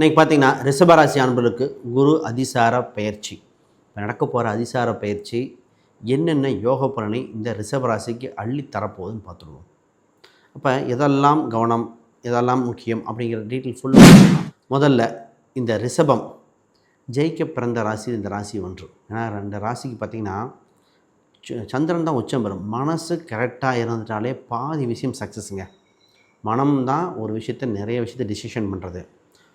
இன்றைக்கி பார்த்தீங்கன்னா ரிஷபராசி அன்பர்களுக்கு குரு அதிசார பயிற்சி. இப்போ நடக்க போகிற அதிசார பயிற்சி என்னென்ன யோக பலனை இந்த ரிஷபராசிக்கு அள்ளி தரப்போகுதுன்னு பார்த்துருவோம். அப்போ எதெல்லாம் கவனம் எதெல்லாம் முக்கியம் அப்படிங்கிற டீட்டெயில் ஃபுல்லாக முதல்ல இந்த ரிஷபம் ஜெயிக்க பிறந்த ராசி இந்த ராசி ஒன்று. ஏன்னா ரெண்டு ராசிக்கு பார்த்திங்கன்னா ச- சந்திரன் தான் உச்சம் பெறும். மனசு கரெக்டாக இருந்துட்டாலே பாதி விஷயம் சக்ஸஸுங்க மனம் தான் ஒரு விஷயத்தை நிறைய விஷயத்தை டிசிஷன் பண்ணுறது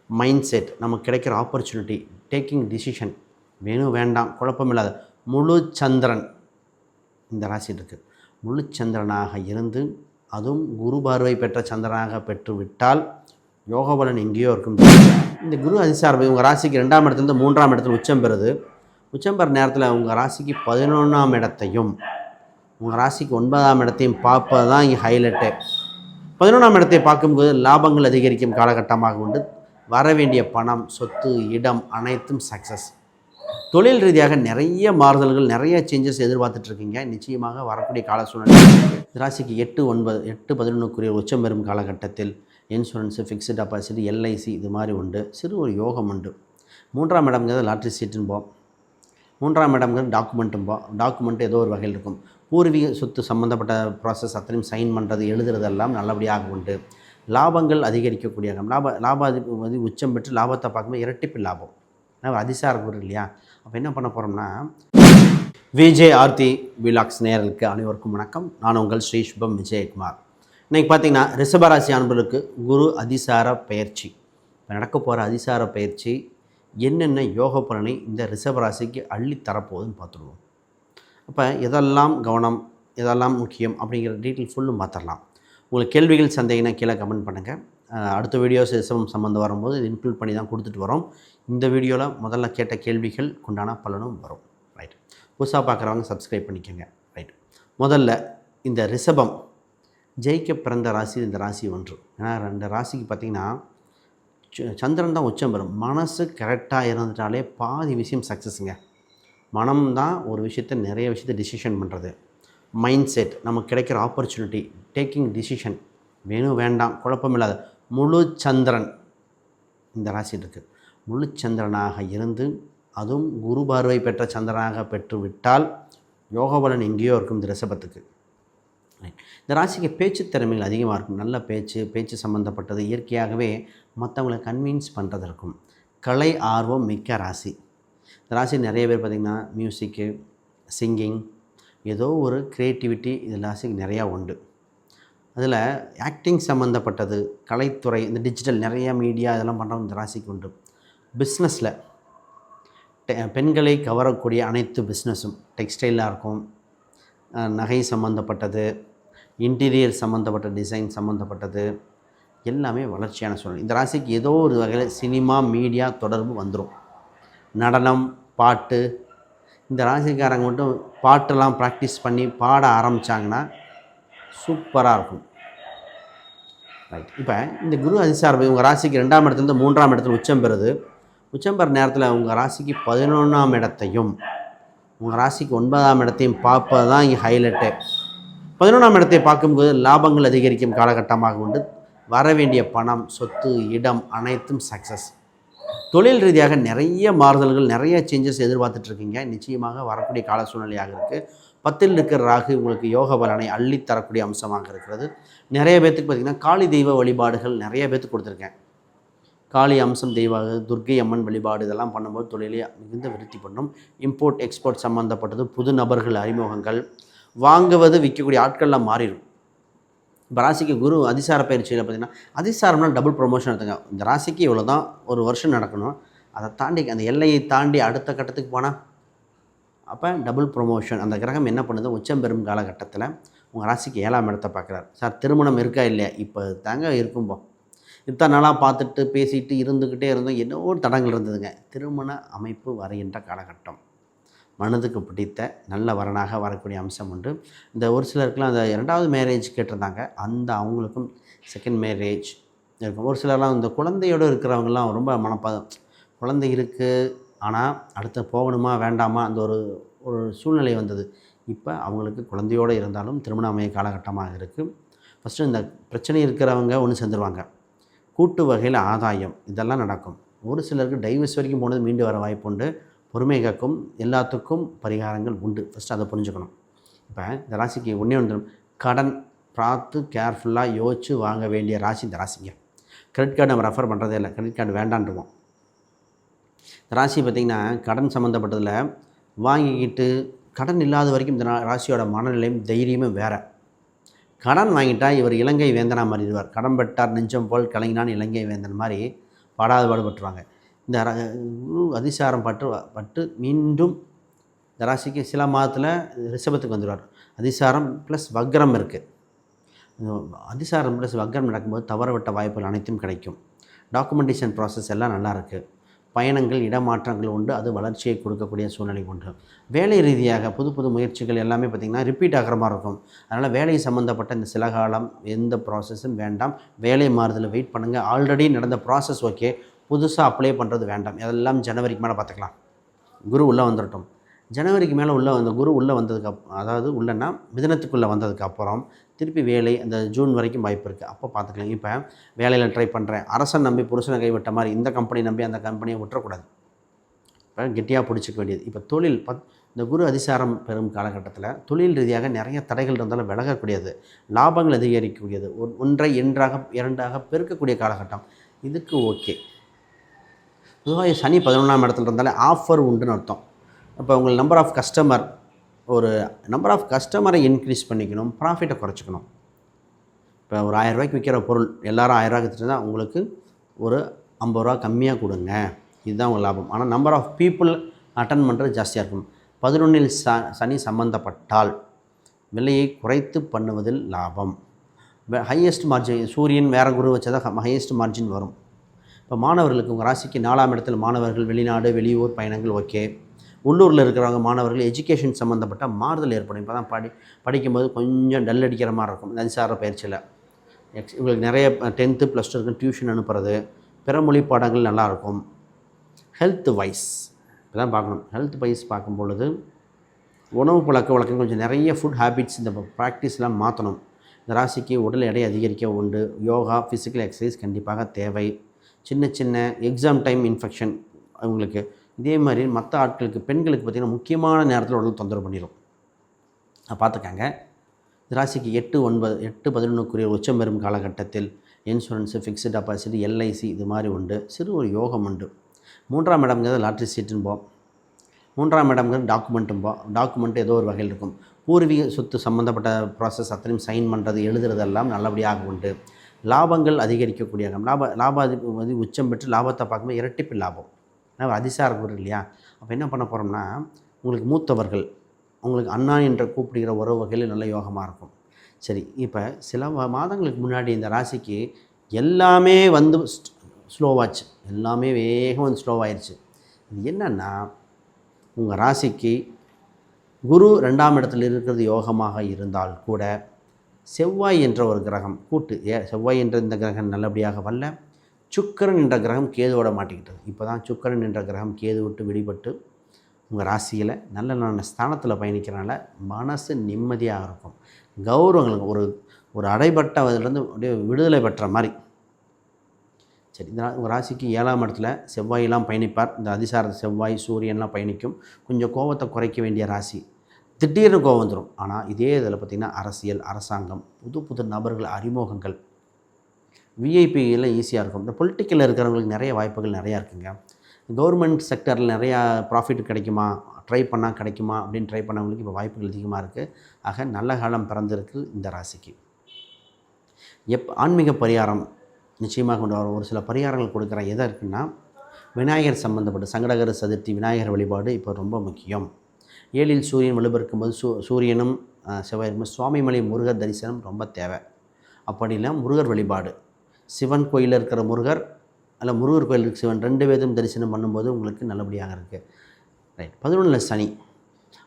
மைண்ட் செட் நமக்கு கிடைக்கிற ஆப்பர்ச்சுனிட்டி டேக்கிங் டிசிஷன் வேணும் வேண்டாம் குழப்பமில்லாத. முழு சந்திரன் இந்த ராசி இருக்குது முழு சந்திரனாக இருந்து அதுவும் குரு பார்வை பெற்ற சந்திரனாக பெற்றுவிட்டால் யோக பலன் எங்கேயோ இருக்கும். இந்த குரு அதிசாரம் உங்கள் ராசிக்கு ரெண்டாம் இடத்துலேருந்து மூன்றாம் இடத்துல உச்சம் பெறுது. உச்சம் பெற நேரத்தில் உங்கள் ராசிக்கு பதினொன்றாம் இடத்தையும் உங்கள் ராசிக்கு ஒன்பதாம் இடத்தையும் பார்ப்பது தான் இங்கே ஹைலைட்டு பதினொன்றாம் இடத்தை பார்க்கும்போது லாபங்கள் அதிகரிக்கும் காலகட்டமாக உண்டு. வர வேண்டிய பணம் சொத்து இடம் அனைத்தும் சக்ஸஸ் தொழில் ரீதியாக நிறைய மாறுதல்கள் நிறைய சேஞ்சஸ் எதிர்பார்த்துட்ருக்கீங்க. நிச்சயமாக வரக்கூடிய கால சூழ்நிலை ராசிக்கு எட்டு ஒன்பது எட்டு பதினொன்றுக்குரிய உச்சம் பெறும் காலகட்டத்தில் இன்சூரன்ஸு ஃபிக்ஸ்டு டெபாசிட் எல்ஐசி இது மாதிரி உண்டு. சிறு ஒரு யோகம் உண்டு. மூன்றாம் இடம்ங்கிறது லாட்ரி சீட்டுன்போம் மூன்றாம் இடம்ங்கிறது டாக்குமெண்ட்டும் போ. டாக்குமெண்ட் ஏதோ ஒரு வகையில் இருக்கும். பூர்வீக சொத்து சம்மந்தப்பட்ட ப்ராசஸ் அத்தனையும் சைன் பண்ணுறது எழுதுறதெல்லாம் நல்லபடியாக உண்டு. லாபங்கள் அதிகரிக்கக்கூடிய லாப லாப அதிப- வந்து உச்சம் பெற்று லாபத்தை பார்க்கும்போது இரட்டிப்பு லாபம். ஏன்னா அதிசாரம் குரு இல்லையா? அப்போ என்ன பண்ண போகிறோம்னா விஜய் ஆர்த்தி விலாக்ஸ் நேரலுக்கு அனைவருக்கும் வணக்கம். நான் உங்கள் ஸ்ரீ சுபம் விஜயகுமார். இன்றைக்கி பார்த்தீங்கன்னா ரிஷபராசி அன்பர்களுக்கு குரு அதிசார பயிற்சி. இப்போ நடக்க போகிற அதிசார பயிற்சி என்னென்ன யோக பலனை இந்த ரிஷபராசிக்கு அள்ளி தரப்போகுதுன்னு பார்த்துருவோம். அப்போ எதெல்லாம் கவனம் எதெல்லாம் முக்கியம் அப்படிங்கிற டீட்டெயில் ஃபுல்லும் பார்த்துடலாம் உங்களுக்கு கேள்விகள் சந்தேகம்னா கீழே கமெண்ட் பண்ணுங்கள் அடுத்த வீடியோஸ் ரிசவம் சம்மந்தம் வரும்போது இது இன்க்ளூட் பண்ணி தான் கொடுத்துட்டு வரோம். இந்த வீடியோவில் முதல்ல கேட்ட கேள்விகள் உண்டான பலனும் வரும். ரைட் புதுசாக பார்க்குறவங்க சப்ஸ்கிரைப் பண்ணிக்கோங்க. ரைட் முதல்ல இந்த ரிஷபம் ஜெயிக்க பிறந்த ராசி இந்த ராசி ஒன்று. ஏன்னா ரெண்டு ராசிக்கு பார்த்திங்கன்னா ச- சந்திரன் தான் உச்சம் பெறும். மனசு கரெக்டாக இருந்துட்டாலே பாதி விஷயம் சக்ஸஸுங்க மனம் தான் ஒரு விஷயத்தை நிறைய விஷயத்தை டிசிஷன் பண்ணுறது மைண்ட் செட் நமக்கு கிடைக்கிற ஆப்பர்ச்சுனிட்டி டேக்கிங் டிசிஷன் வேணும் வேண்டாம் குழப்பமில்லாத முழு சந்திரன் இந்த ராசி இருக்குது முழு சந்திரனாக இருந்து அதுவும் குரு பார்வை பெற்ற சந்திரனாக பெற்று விட்டால் யோக பலன் எங்கேயோ இருக்கும் இந்த ரிஷபத்துக்கு. இந்த ராசிக்கு பேச்சு திறமைகள் அதிகமாக இருக்கும். நல்ல பேச்சு பேச்சு சம்மந்தப்பட்டது இயற்கையாகவே மற்றவங்களை கன்வின்ஸ் பண்ணுறது இருக்கும். கலை ஆர்வம் மிக்க ராசி. இந்த ராசி நிறைய பேர் பார்த்திங்கன்னா மியூசிக்கு சிங்கிங் ஏதோ ஒரு க்ரியேட்டிவிட்டி இது ராசிக்கு நிறையா உண்டு. அதில் ஆக்டிங் சம்மந்தப்பட்டது கலைத்துறை இந்த டிஜிட்டல் நிறையா மீடியா இதெல்லாம் பண்ணுறவங்க இந்த ராசிக்கு உண்டு. பிஸ்னஸில் பெண்களை கவரக்கூடிய அனைத்து பிஸ்னஸும் டெக்ஸ்டைலாக இருக்கும். நகை சம்மந்தப்பட்டது இன்டீரியர் சம்மந்தப்பட்ட டிசைன் சம்மந்தப்பட்டது எல்லாமே வளர்ச்சியான சூழ்நிலை. இந்த ராசிக்கு ஏதோ ஒரு வகையில் சினிமா மீடியா தொடர்பு வந்துடும் நடனம் பாட்டு இந்த ராசிக்காரங்க மட்டும் பாட்டெல்லாம் ப்ராக்டிஸ் பண்ணி பாட ஆரம்பித்தாங்கன்னா சூப்பராக இருக்கும். ரைட் இப்போ இந்த குரு அதிசாரம் உங்கள் ராசிக்கு ரெண்டாம் இடத்துலேருந்து மூன்றாம் இடத்துல உச்சம் பெறுது. உச்சம் பெற நேரத்தில் உங்கள் ராசிக்கு பதினொன்றாம் இடத்தையும் உங்கள் ராசிக்கு ஒன்பதாம் இடத்தையும் பார்ப்பது தான் இங்கே ஹைலைட்டு பதினொன்றாம் இடத்தை பார்க்கும்போது லாபங்கள் அதிகரிக்கும் காலகட்டமாக உண்டு. வர வேண்டிய பணம் சொத்து இடம் அனைத்தும் சக்ஸஸ் தொழில் ரீதியாக நிறைய மாறுதல்கள் நிறைய சேஞ்சஸ் எதிர்பார்த்துட்ருக்கீங்க. நிச்சயமாக வரக்கூடிய கால சூழ்நிலையாக இருக்குது பத்தில் இருக்கிற ராகு உங்களுக்கு யோக பலனை அள்ளி தரக்கூடிய அம்சமாக இருக்கிறது. நிறைய பேர்த்துக்கு பார்த்திங்கன்னா காளி தெய்வ வழிபாடுகள் நிறைய பேர்த்துக்கு கொடுத்துருக்கேன். காளி அம்சம் தெய்வாக துர்க்கை அம்மன் வழிபாடு இதெல்லாம் பண்ணும்போது தொழிலை மிகுந்த விருத்தி பண்ணும். இம்போர்ட் எக்ஸ்போர்ட் சம்மந்தப்பட்டது புது நபர்கள் அறிமுகங்கள். வாங்குவது விற்கக்கூடிய ஆட்கள்லாம் மாறிடும். இப்போ ராசிக்கு குரு அதிசார பயிற்சியில் பார்த்தீங்கன்னா அதிசாரம்னா டபுள் ப்ரொமோஷன் எடுத்துங்க. இந்த ராசிக்கு இவ்வளோ தான் ஒரு வருஷம் நடக்கணும். அதை தாண்டி அந்த எல்லையை தாண்டி அடுத்த கட்டத்துக்கு போனால் அப்போ டபுள் ப்ரொமோஷன் அந்த கிரகம் என்ன பண்ணுது? உச்சம் பெறும் காலகட்டத்தில் உங்கள் ராசிக்கு ஏழாம் இடத்தை பார்க்குறாரு. சார் திருமணம் இருக்கா இல்லையா? இப்போ தாங்க இருக்கும்போ இத்தனை நாளாக பார்த்துட்டு பேசிட்டு இருந்துக்கிட்டே இருந்தோம். என்னவோ தடங்கள் இருந்ததுங்க. திருமண அமைப்பு வருகின்ற காலகட்டம். மனதுக்கு பிடித்த நல்ல வரனாக வரக்கூடிய அம்சம் உண்டு. இந்த ஒரு சிலருக்குலாம் அந்த இரண்டாவது மேரேஜ் கேட்டிருந்தாங்க. அந்த அவங்களுக்கும் செகண்ட் மேரேஜ் இருக்கும். ஒரு சிலர்லாம் இந்த குழந்தையோடு இருக்கிறவங்கலாம் ரொம்ப மனப்பாதம் குழந்தை இருக்குது ஆனால் அடுத்து போகணுமா வேண்டாமா அந்த ஒரு ஒரு சூழ்நிலை வந்தது. இப்போ அவங்களுக்கு குழந்தையோடு இருந்தாலும் திருமண அமைய காலகட்டமாக இருக்குது ஃபஸ்ட்டு இந்த பிரச்சனை இருக்கிறவங்க ஒன்று சேர்ந்துருவாங்க. கூட்டு வகையில் ஆதாயம் இதெல்லாம் நடக்கும். ஒரு சிலருக்கு டைவர்ஸ் வரைக்கும் போனது மீண்டு வர வாய்ப்பு உண்டு. பொறுமை காக்கும் எல்லாத்துக்கும் பரிகாரங்கள் உண்டு. ஃபஸ்ட்டு அதை புரிஞ்சுக்கணும். இப்போ இந்த ராசிக்கு ஒன்றே ஒன்று கடன் பார்த்து கேர்ஃபுல்லாக யோசித்து வாங்க வேண்டிய ராசி இந்த ராசிங்க. கிரெடிட் கார்டு நம்ம ரெஃபர் பண்ணுறதே இல்லை. கிரெடிட் கார்டு வேண்டான்ருவோம். இந்த ராசி பார்த்திங்கன்னா கடன் சம்மந்தப்பட்டதில் வாங்கிக்கிட்டு கடன் இல்லாத வரைக்கும் இந்த ராசியோட மனநிலையும் தைரியமும் வேறு. கடன் வாங்கிட்டால் இவர் இலங்கை வேந்தனா மாறிடுவார். கடன் பெற்றார் நெஞ்சம் போல் கலைஞனான் இலங்கை வேந்தன் மாதிரி பாடாது பாடுபட்டுருவாங்க இந்த அதிசாரம் பட்டு பட்டு மீண்டும் இந்த ராசிக்கு சில மாதத்தில் ரிஷபத்துக்கு வந்துடுவார். அதிசாரம் ப்ளஸ் வக்ரம் இருக்குது அதிசாரம் ப்ளஸ் வக்ரம் நடக்கும்போது தவற விட்ட வாய்ப்புகள் அனைத்தும் கிடைக்கும். டாக்குமெண்டேஷன் ப்ராசஸ் எல்லாம் நல்லாயிருக்கு பயணங்கள் இடமாற்றங்கள் உண்டு. அது வளர்ச்சியை கொடுக்கக்கூடிய சூழ்நிலை உண்டு. வேலை ரீதியாக புது புது முயற்சிகள் எல்லாமே பார்த்திங்கன்னா ரிப்பீட் ஆகிற மாதிரி இருக்கும். அதனால் வேலை சம்மந்தப்பட்ட இந்த சில காலம் எந்த ப்ராசஸும் வேண்டாம். வேலை மாறுதல் வெயிட் பண்ணுங்கள் ஆல்ரெடி நடந்த ப்ராசஸ் ஓகே புதுசாக அப்ளை பண்ணுறது வேண்டாம். அதெல்லாம் ஜனவரிக்கு மேலே பார்த்துக்கலாம். குரு உள்ளே வந்துடட்டும் ஜனவரிக்கு மேலே உள்ள அந்த குரு உள்ளே வந்ததுக்கு அப் அதாவது உள்ளன்னா மிதனத்துக்குள்ளே வந்ததுக்கு அப்புறம் திருப்பி வேலை அந்த ஜூன் வரைக்கும் வாய்ப்பு இருக்குது அப்போ பார்த்துக்கலாம். இப்போ வேலையில் ட்ரை பண்ணுறேன் அரசன் நம்பி புருஷனை கைவிட்ட மாதிரி இந்த கம்பெனி நம்பி அந்த கம்பெனியை விட்டுறக்கூடாது. இப்போ கெட்டியாக பிடிச்சிக்க வேண்டியது. இப்போ தொழில் பத் இந்த குரு அதிசாரம் பெறும் காலகட்டத்தில் தொழில் ரீதியாக நிறைய தடைகள் இருந்தாலும் விலகக்கூடியது. லாபங்கள் அதிகரிக்கக்கூடியது. ஒன்றை இரண்டாக இரண்டாக பெருக்கக்கூடிய காலகட்டம். இதுக்கு ஓகே. பொதுவாக சனி பதினொன்றாம் இடத்துல இருந்தாலே ஆஃபர் உண்டுன்னு அர்த்தம். இப்போ உங்கள் நம்பர் ஆஃப் கஸ்டமர் ஒரு நம்பர் ஆஃப் கஸ்டமரை இன்க்ரீஸ் பண்ணிக்கணும் ப்ராஃபிட்டை குறைச்சிக்கணும். இப்போ ஒரு ஆயிரம் ரூபாய்க்கு விற்கிற பொருள் எல்லோரும் ஆயிரம் ரூபாய்க்கு உங்களுக்கு ஒரு ஐம்பது ரூபா கம்மியாக கொடுங்க. இதுதான் உங்கள் லாபம். ஆனால் நம்பர் ஆஃப் பீப்புள் அட்டன் பண்ணுறது ஜாஸ்தியாக இருக்கும். பதினொன்றில் ச சனி சம்மந்தப்பட்டால் விலையை குறைத்து பண்ணுவதில் லாபம். ஹையஸ்ட் மார்ஜின் சூரியன் வேற குரு வச்சதா ஹையஸ்ட் மார்ஜின் வரும். இப்போ மாணவர்களுக்கு உங்கள் ராசிக்கு நாலாம் இடத்துல மாணவர்கள் வெளிநாடு வெளியூர் பயணங்கள் ஓகே. உள்ளூரில் இருக்கிறவங்க மாணவர்கள் எஜுகேஷன் சம்மந்தப்பட்ட மாறுதல் ஏற்படும். இப்போ தான் படி படிக்கும்போது கொஞ்சம் டல் அடிக்கிற மாதிரி இருக்கும். நன்சார பயிற்சியில். எக்ஸ் இவங்களுக்கு நிறைய டென்த்து ப்ளஸ் டூ டியூஷன் அனுப்புறது. பிற மொழி பாடங்கள் நல்லாயிருக்கும் ஹெல்த் வைஸ் இதெல்லாம் பார்க்கணும். ஹெல்த் வைஸ் பார்க்கும் பொழுது உணவு பழக்க வழக்கம் கொஞ்சம் நிறைய ஃபுட் ஹேபிட்ஸ் இந்த ப்ராக்டிஸ்லாம் மாற்றணும் இந்த ராசிக்கு உடல் எடை அதிகரிக்க உண்டு. யோகா ஃபிசிக்கல் எக்ஸசைஸ் கண்டிப்பாக தேவை. சின்ன சின்ன எக்ஸாம் டைம் இன்ஃபெக்ஷன் அவங்களுக்கு. இதே மாதிரி மற்ற ஆட்களுக்கு பெண்களுக்கு பார்த்திங்கன்னா முக்கியமான நேரத்தில் உடல் தொந்தரவு பண்ணிடும் அதை பார்த்துக்காங்க. ராசிக்கு எட்டு ஒன்பது எட்டு பதினொன்றுக்குரிய உச்சம் பெறும் காலகட்டத்தில் இன்சூரன்ஸு ஃபிக்ஸ்டு டெபாசிட் எல்ஐசி இது மாதிரி உண்டு. சிறு ஒரு யோகம் உண்டு. மூன்றாம் இடம்ங்கிறது லாட்ரி சீட்டுன்னு போம் மூன்றாம் இடம்ங்கிறது டாக்குமெண்ட்டும் போ. டாக்குமெண்ட் ஏதோ ஒரு வகையில் இருக்கும். பூர்வீக சொத்து சம்மந்தப்பட்ட ப்ராசஸ் அத்தனையும் சைன் பண்ணுறது எழுதுறதெல்லாம் நல்லபடியாக உண்டு. லாபங்கள் அதிகரிக்கக்கூடிய லாப லாப லாபாதிபதி வந்து உச்சம் பெற்று லாபத்தை பார்க்கும்போது இரட்டிப்பு லாபம். ஏன்னா அதிசார குரு இல்லையா? அப்போ என்ன பண்ண போகிறோம்னா உங்களுக்கு மூத்தவர்கள் உங்களுக்கு அண்ணா என்று கூப்பிடுகிற உறவுகளில் நல்ல யோகமாக இருக்கும். சரி இப்போ சில மாதங்களுக்கு முன்னாடி இந்த ராசிக்கு எல்லாமே வந்து ஸ்லோவாச்சு. எல்லாமே வேகம் வந்து ஸ்லோவாயிருச்சு. இது என்னென்னா உங்கள் ராசிக்கு குரு ரெண்டாம் இடத்துல இருக்கிறது யோகமாக இருந்தால் கூட செவ்வாய் என்ற ஒரு கிரகம் கூட்டு. ஏ செவ்வாய் என்ற இந்த கிரகம் நல்லபடியாக வரல. சுக்கரன் என்ற கிரகம் கேதுவோட மாட்டிக்கிட்டது. இப்போ தான் சுக்கரன் என்ற கிரகம் கேது விட்டு விடுபட்டு உங்கள் ராசியில் நல்ல நல்ல ஸ்தானத்தில் பயணிக்கிறனால மனசு நிம்மதியாக இருக்கும். கௌரவங்களுக்கு ஒரு ஒரு அடைபட்ட அதிலிருந்து அப்படியே விடுதலை பெற்ற மாதிரி. சரி இந்த உங்கள் ராசிக்கு ஏழாம் இடத்துல செவ்வாயெல்லாம் பயணிப்பார். இந்த அதிசார செவ்வாய் சூரியன்லாம் பயணிக்கும். கொஞ்சம் கோபத்தை குறைக்க வேண்டிய ராசி. திடீர்னு கோவம் வந்துடும் ஆனால் இதே இதில் பார்த்திங்கன்னா அரசியல் அரசாங்கம் புது புது நபர்கள் அறிமுகங்கள் விஐபியில் ஈஸியாக இருக்கும். இந்த பொலிட்டிக்கலில் இருக்கிறவங்களுக்கு நிறைய வாய்ப்புகள் நிறையா இருக்குங்க. கவர்மெண்ட் செக்டரில் நிறையா ப்ராஃபிட் கிடைக்குமா? ட்ரை பண்ணால் கிடைக்குமா? அப்படின்னு ட்ரை பண்ணவங்களுக்கு இப்போ வாய்ப்புகள் அதிகமாக இருக்குது ஆக நல்ல காலம் பிறந்திருக்கு இந்த ராசிக்கு. எப் ஆன்மீக பரிகாரம் நிச்சயமாக கொண்டு வர ஒரு சில பரிகாரங்கள் கொடுக்குற எதை இருக்குன்னா விநாயகர் சம்மந்தப்பட்ட சங்கடகர சதுர்த்தி விநாயகர் வழிபாடு இப்போ ரொம்ப முக்கியம். ஏழில் சூரியன் வலுப்பெருக்கும்போது சூ சூரியனும் அஹ், செவ்வாயும் சுவாமிமலை முருகர் தரிசனம் ரொம்ப தேவை. அப்படின்னா முருகர் வழிபாடு. சிவன் கோயிலில் இருக்கிற முருகர் அல்ல முருகர் கோயிலுக்கு சிவன் ரெண்டு பேரும் தரிசனம் பண்ணும்போது உங்களுக்கு நல்லபடியாக இருக்குது ரைட் பதினொன்றில் சனி.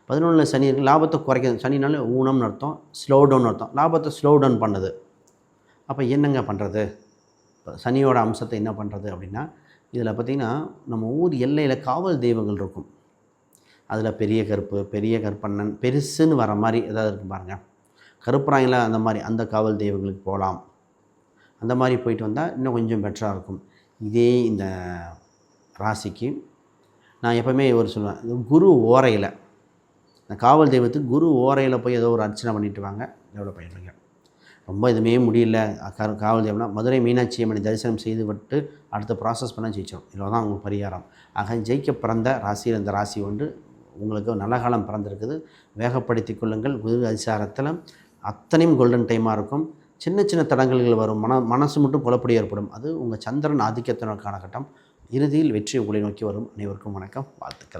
பதினொன்றில் சனி இருக்குது லாபத்தை குறைக்க சனினால ஊனம்னு அர்த்தம் ஸ்லோ டவுன் அர்த்தம். லாபத்தை ஸ்லோ டவுன் பண்ணுது. அப்போ என்னங்க பண்ணுறது இப்போ சனியோட அம்சத்தை என்ன பண்ணுறது அப்படின்னா இதில் பார்த்திங்கன்னா நம்ம ஊர் எல்லையில் காவல் தெய்வங்கள் இருக்கும். அதில் பெரிய கருப்பு பெரிய கருப்பண்ணன் பெருசுன்னு வர மாதிரி ஏதாவது இருக்கும் பாருங்கள் கருப்பராயங்கள அந்த மாதிரி அந்த காவல் தெய்வங்களுக்கு போகலாம். அந்த மாதிரி போயிட்டு வந்தால் இன்னும் கொஞ்சம் பெட்டராக இருக்கும். இதே இந்த ராசிக்கு நான் எப்போவுமே ஒரு சொல்லுவேன் குரு ஓரையில் இந்த காவல் தெய்வத்துக்கு குரு ஓரையில் போய் ஏதோ ஒரு அர்ச்சனை பண்ணிட்டு வாங்க எவ்வளோ பண்ணிடுங்க ரொம்ப எதுவுமே முடியல காவல் தெய்வம்னா மதுரை மீனாட்சி அம்மனை தரிசனம் செய்து விட்டு அடுத்த ப்ராசஸ் பண்ண ஜெயிச்சோம். இவ்வளோ தான் அவங்க பரிகாரம். ஆக ஜெயிக்க பிறந்த ராசியில் இந்த ராசி ஒன்று உங்களுக்கு நல்ல காலம் பிறந்திருக்குது. வேகப்படுத்தி கொள்ளுங்கள். குரு அதிசாரத்தில் அத்தனையும் கோல்டன் டைமாக இருக்கும். சின்ன சின்ன தடங்கல்கள் வரும். மன மனசு மட்டும் குழப்படி ஏற்படும். அது உங்கள் சந்திரன் ஆதிக்கத்தின காலகட்டம் இறுதியில் வெற்றி உங்களை நோக்கி வரும். அனைவருக்கும் வணக்கம். வாழ்த்துக்கள்.